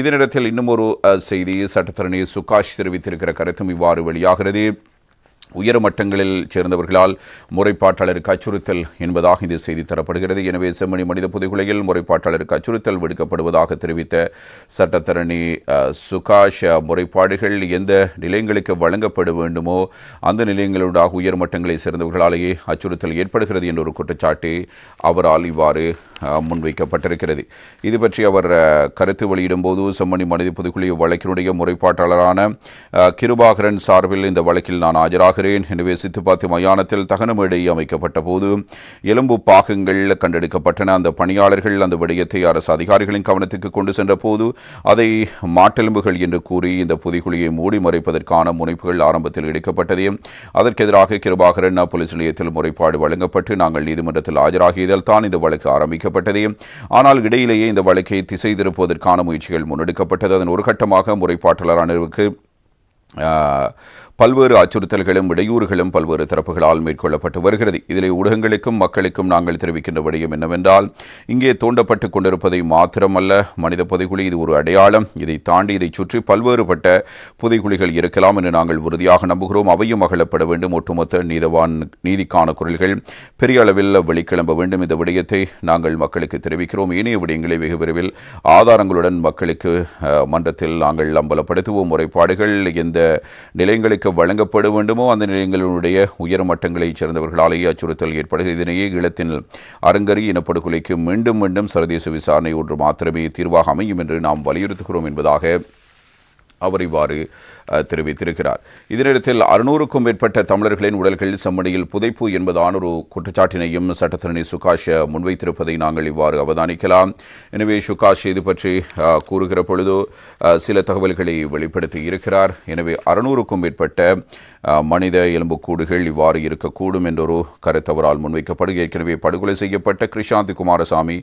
இதனிடத்தில் இன்னும் ஒரு செய்தி சட்டத்தரணி சுகாஷ் தெரிவித்திருக்கிற கருத்தும் இவ்வாறு வெளியாகிறது. உயர் மட்டங்களில் சேர்ந்தவர்களால் முறைப்பாட்டாளருக்கு அச்சுறுத்தல் என்பதாக இந்த செய்தி தரப்படுகிறது. எனவே செம்மணி மனித புதைகுலையில் முறைப்பாட்டாளருக்கு அச்சுறுத்தல் விடுக்கப்படுவதாக தெரிவித்த சட்டத்தரணி சுகாஷ் முறைப்பாடுகள் எந்த நிலையங்களுக்கு வழங்கப்பட வேண்டுமோ அந்த நிலையங்களுடாக உயர் மட்டங்களை சேர்ந்தவர்களாலேயே அச்சுறுத்தல் ஏற்படுகிறது என்ற ஒரு குற்றச்சாட்டு அவரால் இவ்வாறு முன்வைக்கப்பட்டிருக்கிறது. இது பற்றி அவர் கருத்து வெளியிடும்போது செம்மணி மனித புதுக்குழு வழக்கினுடைய முறைப்பாட்டாளரான கிருபாகரன் சார்பில் இந்த வழக்கில் நான் ஆஜராகிறேன். எனவே சித்துப்பாத்தி மயானத்தில் தகனமேடை அமைக்கப்பட்ட போது எலும்பு பாகங்கள் கண்டெடுக்கப்பட்டன. அந்த பணியாளர்கள் அந்த விடயத்தை அரசு அதிகாரிகளின் கவனத்துக்கு கொண்டு சென்ற போது அதை மாட்டெலும்புகள் என்று கூறி இந்த புதைகுழியை மூடி மறைப்பதற்கான முனைப்புகள் ஆரம்பத்தில் எடுக்கப்பட்டது. அதற்கெதிராக கிருபாகரன் போலீஸ் நிலையத்தில் முறைப்பாடு வழங்கப்பட்டு நாங்கள் நீதிமன்றத்தில் ஆஜராகியதால் தான் இந்த வழக்கு ஆரம்பிக்கப்பட்டது. ஆனால் இடையிலேயே இந்த வழக்கை திசை திருப்புவதற்கான முயற்சிகள் முன்னெடுக்கப்பட்டது. அதன் ஒரு கட்டமாக முறைப்பாட்டாளரானவருக்கு ஆஹ், பல்வேறு அச்சுறுத்தல்களும் இடையூறுகளும் பல்வேறு தரப்புகளால் மேற்கொள்ளப்பட்டு வருகிறது. இதிலே ஊடகங்களுக்கும் மக்களுக்கும் நாங்கள் தெரிவிக்கின்ற விடயம் என்னவென்றால் இங்கே தோண்டப்பட்டு கொண்டிருப்பதை மாத்திரமல்ல மனித புதைகுழி இது ஒரு அடையாளம். இதை தாண்டி இதை சுற்றி பல்வேறுபட்ட புதைகுழிகள் இருக்கலாம் என்று நாங்கள் உறுதியாக நம்புகிறோம். அவையும் அகலப்பட வேண்டும். ஒட்டுமொத்த நீதவான் நீதிக்கான குரல்கள் பெரிய அளவில் வெளிக்கிளம்ப வேண்டும். இந்த விடயத்தை நாங்கள் மக்களுக்கு தெரிவிக்கிறோம். ஏனைய விடயங்களை வெகு விரைவில் ஆதாரங்களுடன் மக்களுக்கு மன்றத்தில் நாங்கள் அம்பலப்படுத்துவோம். முறைப்பாடுகள் எந்த நிலையங்களுக்கு வழங்கப்பட வேண்டுமோ அந்த நிலையங்களுடைய உயர் மட்டங்களைச் சேர்ந்தவர்களாலேயே அச்சுறுத்தல் ஏற்படுகிறது இதனையே ஈழத்தின் அருங்கறி இனப்படுகொலைக்கு மீண்டும் மீண்டும் சர்வதேச விசாரணை ஒன்று மாத்திரமே தீர்வாக அமையும் என்று நாம் வலியுறுத்துகிறோம் என்பதாக அவர் இவ்வாறு தெரிவித்திருக்கிறார். இதனிடத்தில் அறுநூறுக்கும் மேற்பட்ட தமிழர்களின் உடல்கள் செம்மணியில் புதைப்பு என்பதான ஒரு குற்றச்சாட்டினையும் சட்டத்தரணி சுகாஷ் முன்வைத்திருப்பதை நாங்கள் இவ்வாறு அவதானிக்கலாம். எனவே சுகாஷ் இது பற்றி கூறுகிற பொழுது சில தகவல்களை வெளிப்படுத்தி இருக்கிறார். எனவே அறுநூறுக்கும் மேற்பட்ட மனித எலும்புக்கூடுகள் இவ்வாறு இருக்கக்கூடும் என்றொரு கருத்தவரால் முன்வைக்கப்படும் ஏற்கனவே படுகொலை செய்யப்பட்ட கிருஷாந்தி குமாரசாமி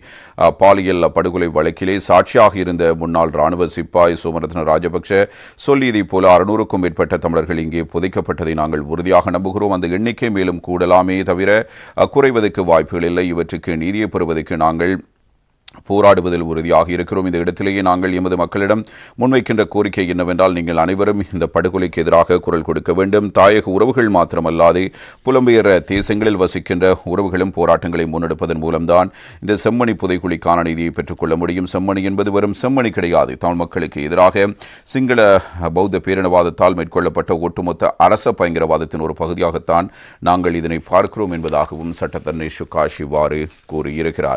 பாலியல் படுகொலை வழக்கிலே சாட்சியாக இருந்த முன்னாள் ராணுவ சிப்பாய் சோமரத்ன ராஜபக்ஷ சொல்லியதைப் போல அறுநூறுக்கும் மேற்பட்ட தமிழர்கள் இங்கே புதைக்கப்பட்டதை நாங்கள் உறுதியாக நம்புகிறோம். அந்த எண்ணிக்கை மேலும் கூடலாமே தவிர குறைவதற்கு வாய்ப்புகள் இல்லை. இவற்றுக்கு நீதியை பெறுவதற்கு நாங்கள் போராடுவதில் உறுதியாக இருக்கிறோம். இந்த இடத்திலேயே நாங்கள் எமது மக்களிடம் முன்வைக்கின்ற கோரிக்கை என்னவென்றால் நீங்கள் அனைவரும் இந்த படுகொலைக்கு எதிராக குரல் கொடுக்க வேண்டும். தாயக உறவுகள் மாத்திரமல்லாது புலம்பெயர் தேசங்களில் வசிக்கின்ற உறவுகளும் போராட்டங்களை முன்னெடுப்பதன் மூலம்தான் இந்த செம்மணி புதைக்குழிக்கான நீதியை பெற்றுக்கொள்ள முடியும். செம்மணி என்பது வரும் செம்மணி கிடையாது. தமிழ் மக்களுக்கு எதிராக சிங்கள பௌத்த பேரினவாதத்தால் மேற்கொள்ளப்பட்ட ஒட்டுமொத்த அரச பயங்கரவாதத்தின் ஒரு பகுதியாகத்தான் நாங்கள் இதனை பார்க்கிறோம் என்பதாகவும் சட்டத்தரணி சுகாஷ் இவ்வாறு கூறியிருக்கிறார்.